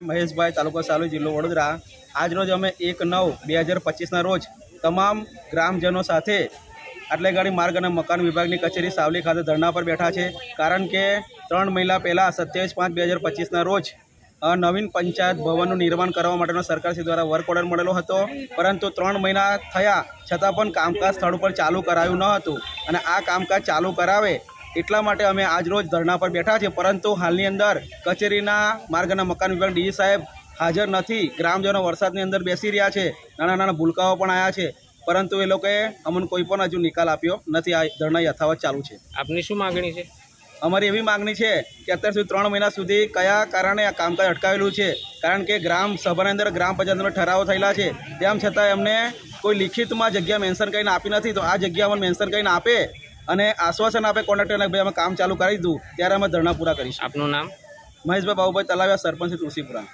મહેશભાઈ તાલુકો સાલુ જિલ્લો વડોદરા. આજરોજ અમે એક નવ બે હજાર પચીસના રોજ તમામ ગ્રામજનો સાથે આટલે ગાડી માર્ગ અને મકાન વિભાગની કચેરી સાવલી ખાતે ધરણા પર બેઠા છે. કારણ કે ત્રણ મહિના પહેલાં સત્યાવીસ પાંચ બે હજાર પચીસના રોજ નવીન પંચાયત ભવનનું નિર્માણ કરવા માટેનો સરકારશ્રી દ્વારા વર્ક ઓર્ડર મળેલો હતો. પરંતુ ત્રણ મહિના થયા, છતાં પણ કામકાજ સ્થળ ઉપર ચાલુ કરાયું ન હતું. અને આ કામકાજ ચાલુ કરાવે એટલા માટે અમે આજ રોજ ધરણા પર બેઠા છીએ. પરંતુ હાલની અંદર કચેરીના માર્ગ અને મકાન વિભાગ ડીજી સાહેબ હાજર નથી. ગ્રામજનો વરસાદની અંદર બેસી રહ્યા છે. નાના નાના ભૂલકાઓ પણ આવ્યા છે. પરંતુ એ લોકોએ અમને કોઈ પણ હજુ નિકાલ આપ્યો નથી. આ ધરણા યથાવત ચાલુ છે. આપની શું માગણી છે? અમારી એવી માગણી છે કે અત્યાર સુધી ત્રણ મહિના સુધી કયા કારણે આ કામકાજ અટકાવેલું છે? કારણ કે ગ્રામ સભાની અંદર ગ્રામ પંચાયતનો ઠરાવો થયેલા છે. તેમ છતાં એમને કોઈ લિખિતમાં જગ્યા મેન્શન કરીને આપી નથી. તો આ જગ્યા અમને મેન્શન કરીને આપે? અને આશ્વાસન આપે કોન્ટ્રાક્ટરને ભાઈ અમે કામ ચાલુ કરી દીધું ત્યારે અમે ધરણા પૂરા કરીશું. આપનું નામ? મહેશભાઈ બાબુભાઈ તલાવ્યા સરપંચ તુલસીપુરા.